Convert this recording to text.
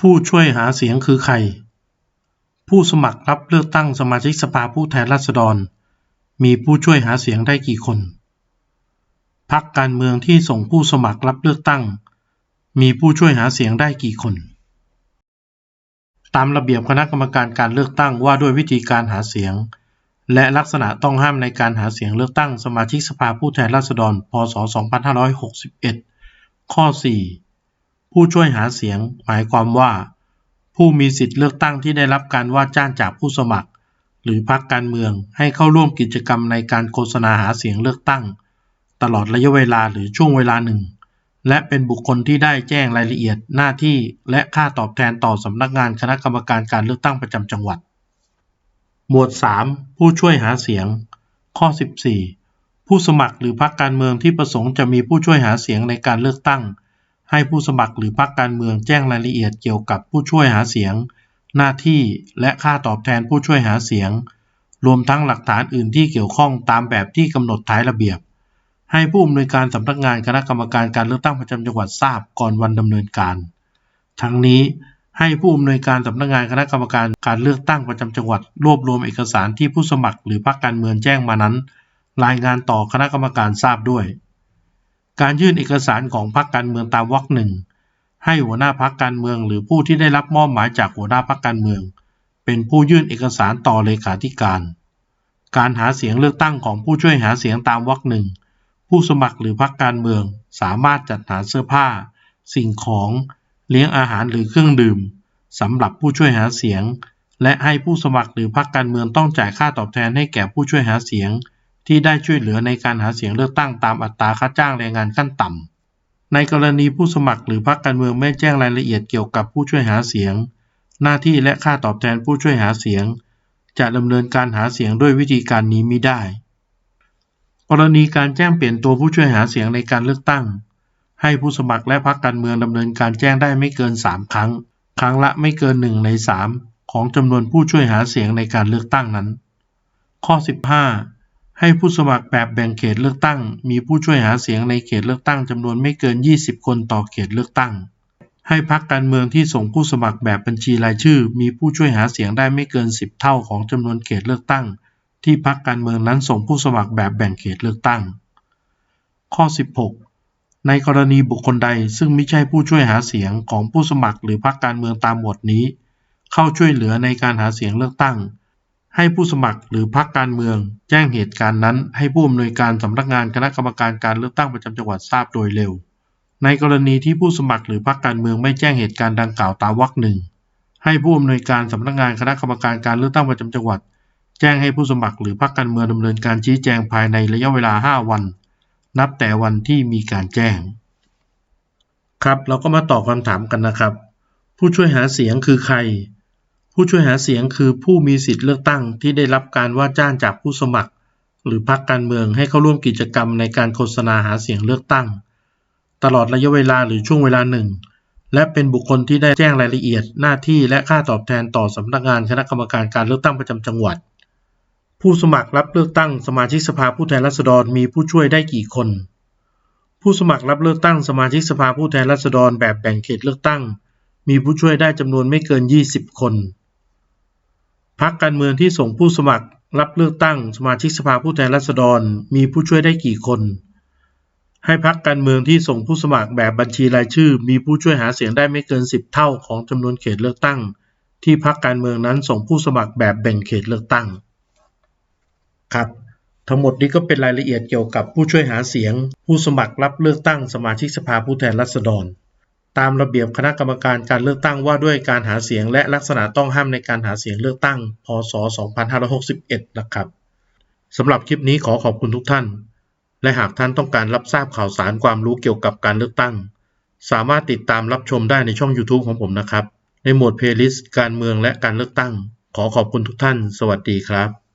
ผู้ช่วยหาเสียงคือใคร ผู้สมัครรับเลือกตั้งสมาชิกสภาผู้แทนราษฎร มีผู้ช่วยหาเสียงได้กี่คน พรรคการเมืองที่ส่งผู้สมัครรับเลือกตั้ง มีผู้ช่วยหาเสียงได้กี่คน ตามระเบียบคณะกรรมการการเลือกตั้งว่าด้วยวิธีการหาเสียง และลักษณะต้องห้ามในการหาเสียงเลือกตั้งสมาชิกสภาผู้แทนราษฎร พศ 2561 ข้อ 4 ผู้ช่วยหาเสียง หมายความว่า ผู้มีสิทธิเลือกตั้งที่ได้รับการว่าจ้างจากผู้สมัคร หรือพรรคการเมืองให้เข้าร่วมกิจกรรมในการโฆษณาหาเสียงเลือกตั้ง ตลอดระยะเวลาหรือช่วงเวลาหนึ่ง และเป็นบุคคลที่ได้แจ้งรายละเอียดหน้าที่และค่าตอบแทนต่อสำนักงานคณะกรรมการการเลือกตั้งประจำจังหวัด หมวด 3 ผู้ช่วยหาเสียง ข้อ 14ผู้สมัครหรือพรรคการเมืองที่ประสงค์จะมีผู้ช่วยหาเสียงในการเลือกตั้ง ให้ผู้สมัครหรือพรรคการเมืองแจ้งรายละเอียดเกี่ยวกับผู้ช่วยหาเสียง หน้าที่และค่าตอบแทนผู้ช่วยหาเสียง รวมทั้งหลักฐานอื่นที่เกี่ยวข้องตามแบบที่กำหนดท้ายระเบียบ ให้ผู้อำนวยการสำนักงานคณะกรรมการการเลือกตั้งประจำจังหวัดทราบก่อนวันดำเนินการ ทั้งนี้ให้ผู้อำนวยการสำนักงานคณะกรรมการการเลือกตั้งประจำจังหวัด รวบรวมเอกสารที่ผู้สมัครหรือพรรคการเมืองแจ้งมานั้น รายงานต่อคณะกรรมการทราบด้วย การยื่นเอกสารของพรรคการเมืองตามวรรคหนึ่งให้หัวหน้าพรรคการเมืองหรือผู้ที่ได้รับมอบหมายจากหัวหน้าพรรคการเมือง เป็นผู้ยื่นเอกสารต่อเลขาธิการ การหาเสียงเลือกตั้งของผู้ช่วยหาเสียงตามวรรคหนึ่งผู้สมัครหรือพรรคการเมืองสามารถจัดหาเสื้อผ้า สิ่งของเลี้ยงอาหารหรือเครื่องดื่มสำหรับผู้ช่วยหาเสียง และให้ผู้สมัครหรือพรรคการเมืองต้องจ่ายค่าตอบแทนให้แก่ผู้ช่วยหาเสียง ที่ได้ช่วยเหลือในการหาเสียงเลือกตั้งตามอัตราค่าจ้างแรงงานขั้นต่ำ ในกรณีผู้สมัครหรือพรรคการเมืองไม่แจ้งรายละเอียดเกี่ยวกับผู้ช่วยหาเสียง หน้าที่และค่าตอบแทนผู้ช่วยหาเสียง จะดำเนินการหาเสียงด้วยวิธีการนี้มิได้ กรณีการแจ้งเปลี่ยนตัวผู้ช่วยหาเสียงในการเลือกตั้ง ให้ผู้สมัครและพรรคการเมืองดำเนินการแจ้งได้ไม่เกิน 3 ครั้ง ครั้งละไม่เกิน1ใน3ของจำนวนผู้ช่วยหาเสียงในการเลือกตั้งนั้น ข้อ 15 ให้ผู้สมัครแบบแบ่งเขตเลือกตั้ง มีผู้ช่วยหาเสียงในเขตเลือกตั้งจำนวนไม่เกิน 20 คนต่อเขตเลือกตั้ง ให้พรรคการเมืองที่ส่งผู้สมัครแบบบัญชีรายชื่อ มีผู้ช่วยหาเสียงได้ไม่เกิน 10 เท่าของจำนวนเขตเลือกตั้ง ที่พรรคการเมืองนั้นส่งผู้สมัครแบบแบ่งเขตเลือกตั้ง ข้อ 16 ในกรณีบุคคลใดซึ่งไม่ใช่ผู้ช่วยหาเสียงของผู้สมัครหรือพรรคการเมืองตามหมวดนี้ เข้าช่วยเหลือในการหาเสียงเลือกตั้ง ให้ผู้สมัครหรือพรรคการเมือง แจ้งเหตุการณ์นั้น ให้ผู้อำนวยการสำนักงานคณะกรรมการการเลือกตั้งประจำจังหวัดทราบโดยเร็ว ในกรณีที่ผู้สมัครหรือพรรคการเมืองไม่แจ้งเหตุการณ์ดังกล่าวตามวรรคหนึ่งให้ผู้อำนวยการสำนักงานคณะกรรมการการเลือกตั้งประจำจังหวัด แจ้งให้ผู้สมัครหรือพรรคการเมืองดำเนินการชี้แจงภายในระยะเวลา 5 วัน นับแต่วันที่มีการแจ้ง ครับเราก็มาตอบคำถามกันนะครับ ผู้ช่วยหาเสียงคือใคร ผู้ช่วยหาเสียงคือผู้มีสิทธิเลือกตั้งที่ได้รับการว่าจ้างจากผู้สมัคร หรือพรรคการเมืองให้เข้าร่วมกิจกรรมในการโฆษณาหาเสียงเลือกตั้ง ตลอดระยะเวลาหรือช่วงเวลาหนึ่ง และเป็นบุคคลที่ได้แจ้งรายละเอียดหน้าที่และค่าตอบแทนต่อสำนักงานคณะกรรมการการเลือกตั้งประจำจังหวัด ผู้สมัครรับเลือกตั้งสมาชิกสภาผู้แทนราษฎรมีผู้ช่วยได้กี่คน ผู้สมัครรับเลือกตั้งสมาชิกสภาผู้แทนราษฎรแบบแบ่งเขตเลือกตั้ง มีผู้ช่วยได้จำนวนไม่เกิน 20 คน พรรคการเมืองที่ส่งผู้สมัครรับเลือกตั้งสมาชิกสภาผู้แทนราษฎรมีผู้ช่วยได้กี่คน ให้พรรคการเมืองที่ส่งผู้สมัครแบบบัญชีรายชื่อ มีผู้ช่วยหาเสียงได้ไม่เกิน 10 เท่าของจำนวนเขตเลือกตั้ง ที่พรรคการเมืองนั้นส่งผู้สมัครแบบแบ่งเขตเลือกตั้ง ครับ ทั้งหมดนี้ก็เป็นรายละเอียดเกี่ยวกับผู้ช่วยหาเสียง ผู้สมัครรับเลือกตั้งสมาชิกสภาผู้แทนราษฎร ตามระเบียบคณะกรรมการการเลือกตั้งว่าด้วยการหาเสียงและลักษณะต้องห้ามในการหาเสียงเลือกตั้ง พศ 2561 นะครับสำหรับคลิปนี้ขอขอบคุณทุกท่าน และหากท่านต้องการรับทราบข่าวสารความรู้เกี่ยวกับการเลือกตั้ง สามารถติดตามรับชมได้ในช่อง YouTube ของผมนะครับ ในหมวดเพลย์ลิสต์การเมืองและการเลือกตั้ง ขอขอบคุณทุกท่าน สวัสดีครับ